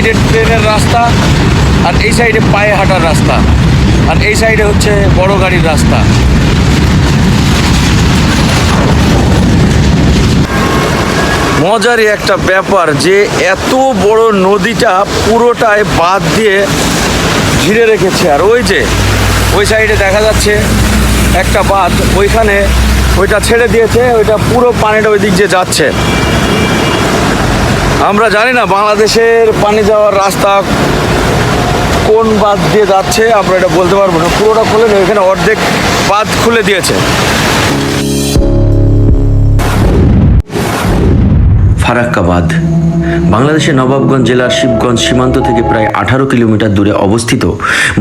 সাইডে ট্রেনের রাস্তা আর এই সাইডে পায়ে হাঁটার রাস্তা। আর এই সাইডে হচ্ছে বড় গাড়ির রাস্তা। মজারই একটা ব্যাপার যে এত বড় নদীটা পুরোটায় বাদ দিয়ে ঘিরে রেখেছে। আর ওই যে, ওই সাইডে দেখা যাচ্ছে একটা বাঁধ, ওইখানে ওইটা ছেড়ে দিয়েছে, ওইটা পুরো পানিটা ওই দিক দিয়ে যাচ্ছে। আমরা জানি না বাংলাদেশের পানি যাওয়ার রাস্তা কোন বাঁধ দিয়ে যাচ্ছে, আমরা এটা বলতে পারব না। পুরোটা খুলে এখানে অর্ধেক বাঁধ খুলে দিয়েছে। ফারাক্কাবাদ, বাংলাদেশের নবাবগঞ্জ জেলার শিবগঞ্জ সীমান্ত থেকে প্রায় আঠারো কিলোমিটার দূরে অবস্থিত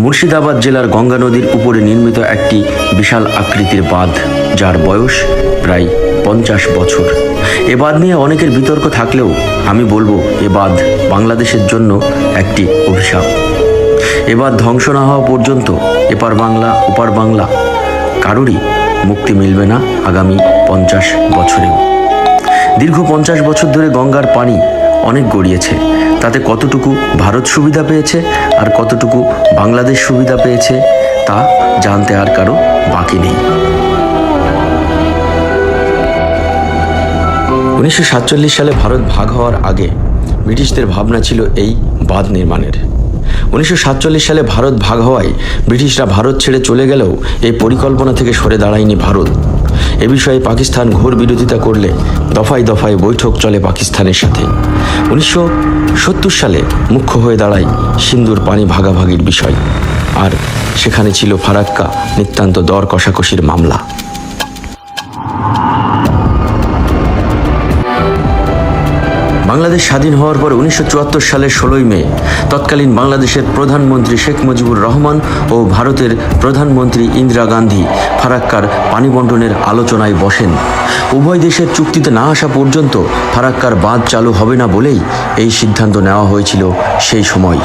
মুর্শিদাবাদ জেলার গঙ্গা নদীর উপরে নির্মিত একটি বিশাল আকৃতির বাঁধ, যার বয়স প্রায় পঞ্চাশ বছর। এ বাঁধ নিয়ে অনেকের বিতর্ক থাকলেও আমি বলব, এ বাঁধ বাংলাদেশের জন্য একটি অভিশাপ। এ বাঁধ ধ্বংস না হওয়া পর্যন্ত এপার বাংলা, ওপার বাংলা কারোরই মুক্তি মিলবে না আগামী পঞ্চাশ বছরেও। দীর্ঘ পঞ্চাশ বছর ধরে গঙ্গার পানি অনেক গড়িয়েছে, তাতে কতটুকু ভারত সুবিধা পেয়েছে আর কতটুকু বাংলাদেশ সুবিধা পেয়েছে তা জানতে আর কারও বাকি নেই। উনিশশো সাতচল্লিশ সালে ভারত ভাগ হওয়ার আগে ব্রিটিশদের ভাবনা ছিল এই বাঁধ নির্মাণের। উনিশশো সাতচল্লিশ সালে ভারত ভাগ হওয়ায় ব্রিটিশরা ভারত ছেড়ে চলে গেলেও এই পরিকল্পনা থেকে সরে দাঁড়ায়নি ভারত। এ বিষয়ে পাকিস্তান ঘোর বিরোধিতা করলে দফায় দফায় বৈঠক চলে পাকিস্তানের সাথে। উনিশশো সত্তর সালে মুখ্য হয়ে দাঁড়ায় সিন্দুর পানি ভাগাভাগির বিষয়। আর সেখানে ছিল ফারাক্কা, নিতান্ত দর কষাকষির মামলা। বাংলাদেশ স্বাধীন হওয়ার পর উনিশশো চুয়াত্তর সালের ষোলোই মে, তৎকালীন বাংলাদেশের প্রধানমন্ত্রী শেখ মুজিবুর রহমান ও ভারতের প্রধানমন্ত্রী ইন্দিরা গান্ধী ফারাক্কার পানি বন্টনের আলোচনায় বসেন। উভয় দেশের চুক্তিতে না আসা পর্যন্ত ফারাক্কার বাঁধ চালু হবে না বলেই এই সিদ্ধান্ত নেওয়া হয়েছিল সেই সময়।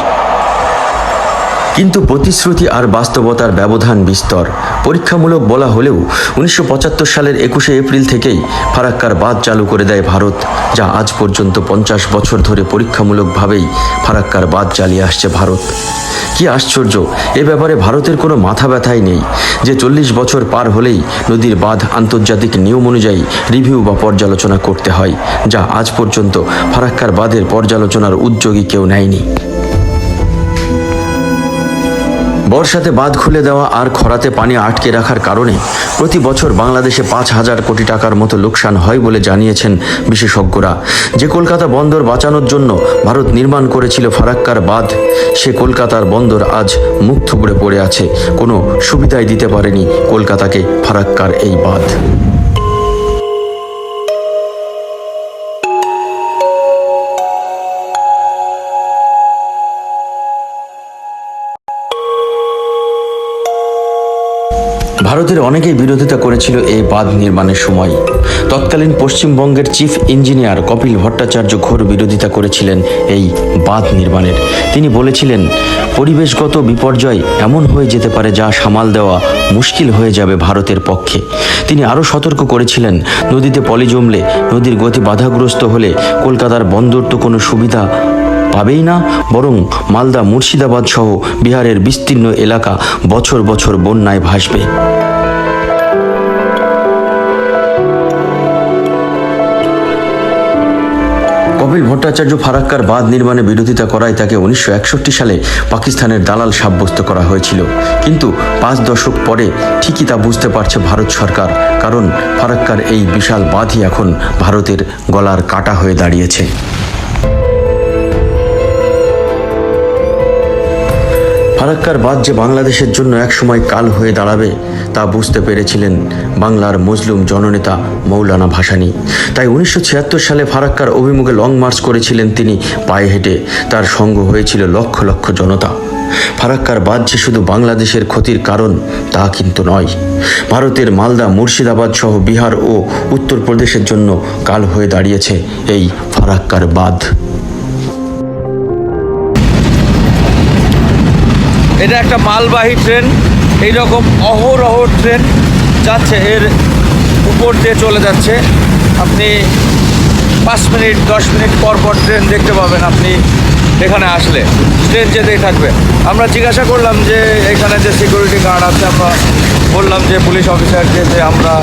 কিন্তু প্রতিশ্রুতি আর বাস্তবতার ব্যবধান বিস্তর। পরীক্ষামূলক বলা হলেও উনিশশো পঁচাত্তর সালের একুশে এপ্রিল থেকেই ফারাক্কার বাঁধ চালু করে দেয় ভারত, যা আজ পর্যন্ত পঞ্চাশ বছর ধরে পরীক্ষামূলকভাবেই ফারাক্কার বাঁধ চালিয়ে আসছে ভারত। কি আশ্চর্য, এ ব্যাপারে ভারতের কোনো মাথা ব্যথাই নেই, যে চল্লিশ বছর পার হলেই নদীর বাঁধ আন্তর্জাতিক নিয়ম অনুযায়ী রিভিউ বা পর্যালোচনা করতে হয়, যা আজ পর্যন্ত ফারাক্কার বাঁধের পর্যালোচনার উদ্যোগী কেউ নেয়নি। বর্ষাতে বাঁধ খুলে দেওয়া আর খরাতে পানি আটকে রাখার কারণে প্রতি বছর বাংলাদেশে পাঁচ হাজার কোটি টাকার মতো লোকসান হয় বলে জানিয়েছেন বিশেষজ্ঞরা। যে কলকাতা বন্দর বাঁচানোর জন্য ভারত নির্মাণ করেছিল ফারাক্কার বাঁধ, সে কলকাতার বন্দর আজ মুখ থুবড়ে পড়ে আছে। কোনো সুবিধাই দিতে পারেনি কলকাতাকে ফারাক্কার এই বাঁধ। ভারতের অনেকেই বিরোধিতা করেছিল এই বাঁধ নির্মাণের সময়। তৎকালীন পশ্চিমবঙ্গের চিফ ইঞ্জিনিয়ার কপিল ভট্টাচার্য ঘোর বিরোধিতা করেছিলেন এই বাঁধ নির্মাণের। তিনি বলেছিলেন, পরিবেশগত বিপর্যয় এমন হয়ে যেতে পারে যা সামাল দেওয়া মুশকিল হয়ে যাবে ভারতের পক্ষে। তিনি আরও সতর্ক করেছিলেন, নদীতে পলি জমলে নদীর গতি বাধাগ্রস্ত হলে কলকাতার বন্দর তো কোনো সুবিধা পাবেই না, বরং মালদা মুর্শিদাবাদ সহ বিহারের বিস্তীর্ণ এলাকা বছর বছর বন্যায় ভাসবে। ভট্টাচার্য ফারাক্কার বাঁধ নির্মাণে বিরোধিতা করায় তাকে উনিশশো একষট্টি সালে পাকিস্তানের দালাল সাব্যস্ত করা হয়েছিল। কিন্তু পাঁচ দশক পরে ঠিকই তা বুঝতে পারছে ভারত সরকার, কারণ ফারাক্কার এই বিশাল বাঁধই এখন ভারতের গলার কাটা হয়ে দাঁড়িয়েছে। ফারাক্কার বাদ যে বাংলাদেশের জন্য একসময় কাল হয়ে দাঁড়াবে, তা বুঝতে পেরেছিলেন বাংলার মজলুম জননেতা মৌলানা ভাসানী। তাই উনিশশো ছিয়াত্তর সালে ফারাক্কার অভিমুখে লং মার্চ করেছিলেন তিনি পায়ে হেঁটে। তার সঙ্গ হয়েছিল লক্ষ লক্ষ জনতা। ফারাক্কার বাদ যে শুধু বাংলাদেশের ক্ষতির কারণ, তা কিন্তু নয়। ভারতের মালদা, মুর্শিদাবাদ সহ বিহার ও উত্তরপ্রদেশের জন্য কাল হয়ে দাঁড়িয়েছে এই ফারাক্কার বাঁধ। এটা একটা মালবাহী ট্রেন, এইরকম অহরহ ট্রেন যাচ্ছে, এর উপর দিয়ে চলে যাচ্ছে। আপনি পাঁচ মিনিট, দশ মিনিট পর পর ট্রেন দেখতে পাবেন আপনি এখানে আসলে। ট্রেন যেতেই থাকবে। আমরা জিজ্ঞাসা করলাম যে এখানে যে সিকিউরিটি গার্ড আছে, আমরা বললাম যে পুলিশ অফিসারকে যে আমরা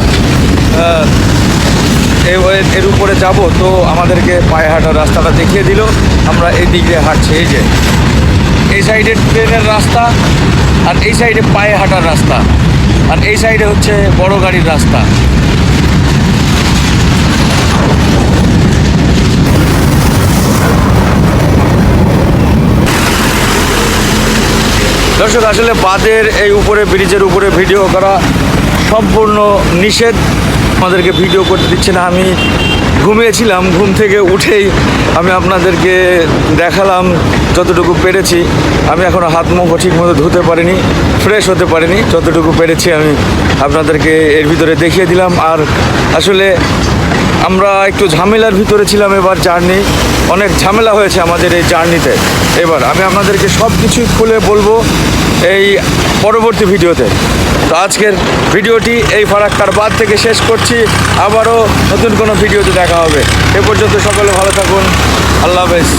এর উপরে যাব, তো আমাদেরকে পায়ে হাঁটার রাস্তাটা দেখিয়ে দিল। আমরা এই দিক দিয়ে হাঁটছি, এই যে। এই সাইডে ট্রেনের রাস্তা আর এই সাইডে পায়ে হাঁটার রাস্তা। আর এই সাইডে হচ্ছে বড় গাড়ির রাস্তা। দর্শক, আসলে বাদের এই উপরে, ব্রিজের উপরে ভিডিও করা সম্পূর্ণ নিষেধ। আমাদেরকে ভিডিও করতে দিচ্ছে না। আমি ঘুমিয়েছিলাম, ঘুম থেকে উঠেই আমি আপনাদেরকে দেখালাম যতটুকু পেরেছি। আমি এখনও হাত মুখ ঠিক মতো ধুতে পারিনি ফ্রেশ হতে পারিনি, যতটুকু পেরেছি আমি আপনাদেরকে এর ভিতরে দেখিয়ে দিলাম। আর আসলে আমরা একটু ঝামেলার ভিতরে ছিলাম এবার জার্নি, অনেক ঝামেলা হয়েছে আমাদের এই জার্নিতে। এবার আমি আপনাদেরকে সব কিছুই খুলে বলব এই পরবর্তী ভিডিওতে। তো আজকের ভিডিওটি এই ফারাক্কার বাদ থেকে শেষ করছি। আবারও নতুন কোনো ভিডিওতে দেখা হবে। এ পর্যন্ত সকলে ভালো থাকুন। আল্লাহ হাফেজ।